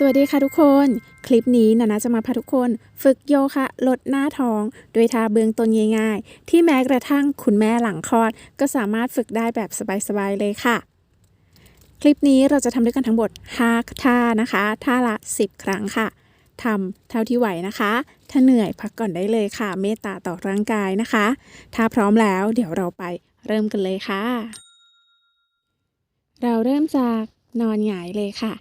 สวัสดีค่ะทุกคน คลิปนี้นานาจะมาพาทุกคนฝึกโยคะลดหน้าท้องโดยท่าเบื้องต้นง่าย ๆ ที่แม้กระทั่งคุณแม่หลังคลอด ก็สามารถฝึกได้แบบสบายๆเลยค่ะ คลิปนี้เราจะทำด้วยกันทั้งหมด5ท่านะคะ ท่าละ 10 ครั้งค่ะทำเท่าที่ไหวนะคะ ถ้าเหนื่อยพักก่อนได้เลยค่ะ เมตตาต่อร่างกายนะคะ ถ้าพร้อมแล้วเดี๋ยวเราไปเริ่มกันเลยค่ะ เราเริ่มจากนอนหงายเลยค่ะ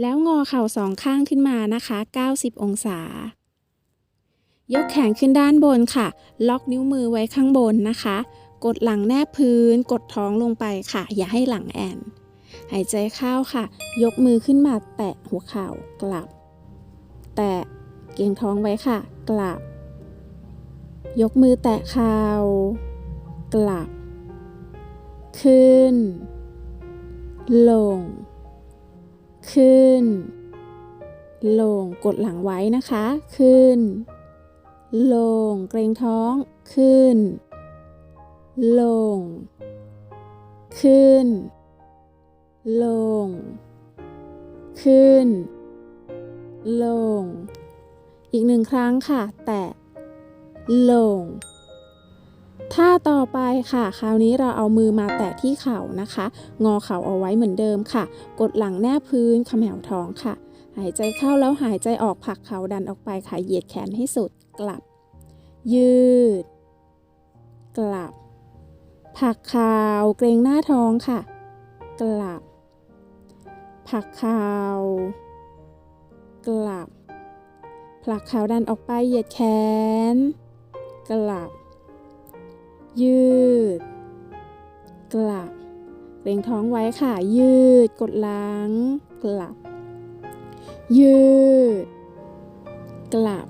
แล้วงอเข่าสองข้างขึ้นมานะคะ 90 องศา ยกแขนขึ้นด้านบนค่ะ ล็อกนิ้วมือไว้ข้างบนนะคะ กดหลังแนบพื้น กดท้องลงไปค่ะ อย่าให้หลังแอนหายใจเข้าค่ะ ยกมือขึ้นมาแตะหัวเข่ากลับ แตะเก่งท้องไว้ค่ะ กลับ ยกมือแตะเข่ากลับ ขึ้น ลง ขึ้น ลงกดหลังไว้นะคะ ขึ้น ลงเกรงท้อง ขึ้น ลง ขึ้น ลง ขึ้น ลง อีกหนึ่งครั้งค่ะ แตะ ลง ท่าต่อไปค่ะ คราวนี้เราเอามือมาแตะที่เข่านะคะ งอเข่าเอาไว้เหมือนเดิมค่ะ กดหลังแนบพื้นเขมวท้องค่ะ หายใจเข้าแล้วหายใจออกผลักเข่าดันออกไปค่ะ เหยียดแขนให้สุดกลับ ยืด กลับผลักเข่าเกรงหน้าท้องค่ะ กลับผลักเข่ากลับผลักเข่าดันออกไปเหยียดแขน กลับ ยืด กลับเกรงท้องไว้ค่ะ ยืด กดหลัง กลับ ยืด กลับ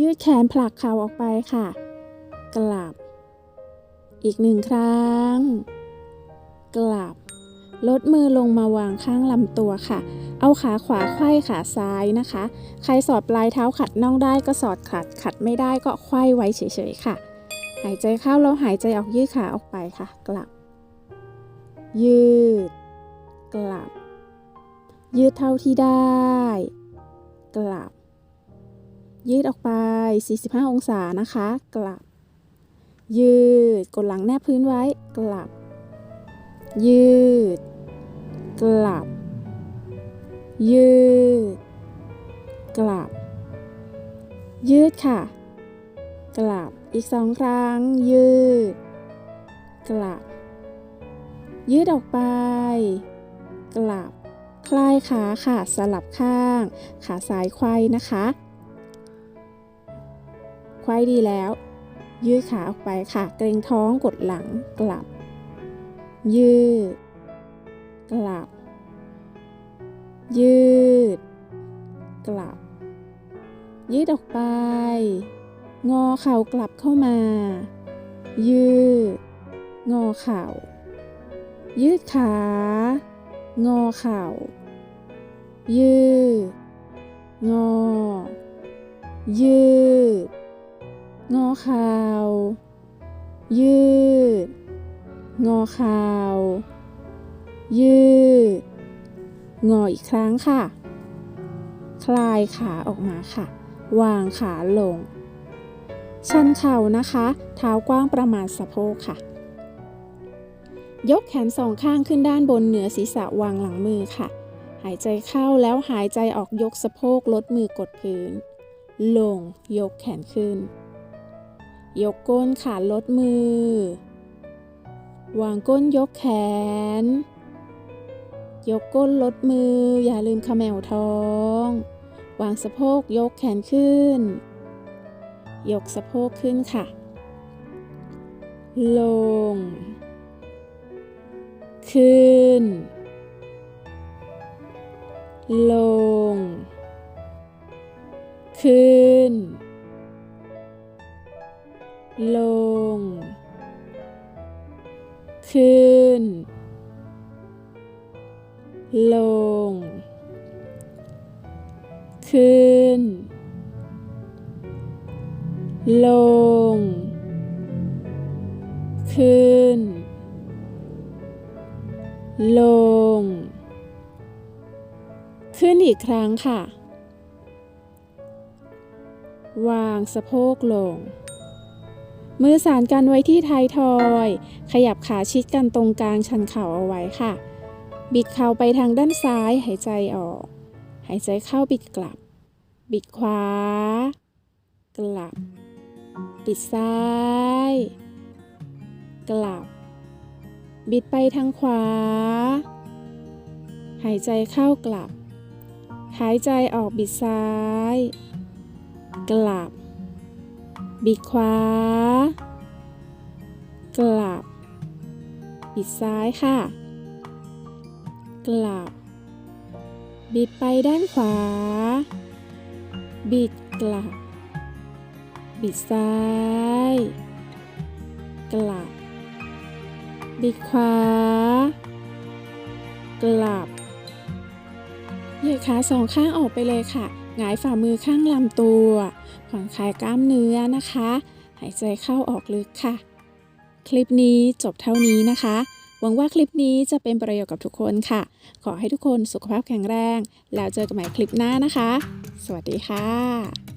ยืดแขนผลักเข่าออกไปค่ะ กลับ อีกหนึ่งครั้ง กลับ ลดมือลงมาวางข้างลำตัวค่ะ เอาขาขวาไขว้ขาซ้ายนะคะ ใครสอดปลายเท้าขัดน่องได้ก็สอดขัด ขัดไม่ได้ก็ไขว้ไว้เฉยๆค่ะายใจเข้าแล้วหายใจออกยืดขาออกไปค่ะ กลับ ยืด กลับ ยืดเท่าที่ได้ กลับ ยืดออกไป 45 องศานะคะ กลับ ยืดกดหลังแนบพื้นไว้ กลับ ยืด กลับ ยืด กลับ ยืดค่ะ กลับ อีกสองครั้ง ยืด กลับ ยืดออกไป กลับ คลายขาค่ะสลับข้าง ขาซ้ายไขว้นะคะไขว้ดีแล้ว ยืดขาออกไปค่ะ เกรงท้องกดหลังกลับ ยืด กลับ ยืด กลับ ยืดออกไป งอเข่ากลับเข้ามา ยืด งอเข่า ยืดขา งอเข่า ยืด งอ ยืด งอเข่า ยืด งอเข่า ยืด งออีกครั้งค่ะ คลายขาออกมาค่ะ วางขาลง ชันเข่านะคะ เท้ากว้างประมาณสะโพกค่ะ ยกแขนสองข้างขึ้นด้านบนเหนือศีรษะวางหลังมือค่ะ หายใจเข้าแล้วหายใจออกยกสะโพกลดมือกดพื้น ลงยกแขนขึ้น ยกก้นค่ะลดมือ วางก้นยกแขน ยกก้นลดมือ อย่าลืมขมวท้อง วางสะโพกยกแขนขึ้น ยกสะโพกขึ้นค่ะ ลง ขึ้น ลง ขึ้น ลง ขึ้น ลง ขึ้น ลง ขึ้น ลง ขึ้นอีกครั้งค่ะ วางสะโพกลง มือสานกันไว้ที่ท้ายทอย ขยับขาชิดกันตรงกลางชันเข่าเอาไว้ค่ะ บิดเข่าไปทางด้านซ้าย หายใจออก หายใจเข้าบิดกลับ บิดขวา กลับ บิดซ้าย กลับ บิดไปทางขวา หายใจเข้ากลับ หายใจออกบิดซ้าย กลับ บิดขวา กลับ บิดซ้ายค่ะ กลับ บิดไปด้านขวา บิดกลับ บิดซ้าย กลับ บิดขวา กลับ เหยียดขาสองข้างออกไปเลยค่ะหงายฝ่ามือข้างลำตัว ผ่อนคลายกล้ามเนื้อนะคะ หายใจเข้าออกลึกค่ะ คลิปนี้จบเท่านี้นะคะ หวังว่าคลิปนี้จะเป็นประโยชน์กับทุกคนค่ะ ขอให้ทุกคนสุขภาพแข็งแรง แล้วเจอกันใหม่คลิปหน้านะคะ สวัสดีค่ะ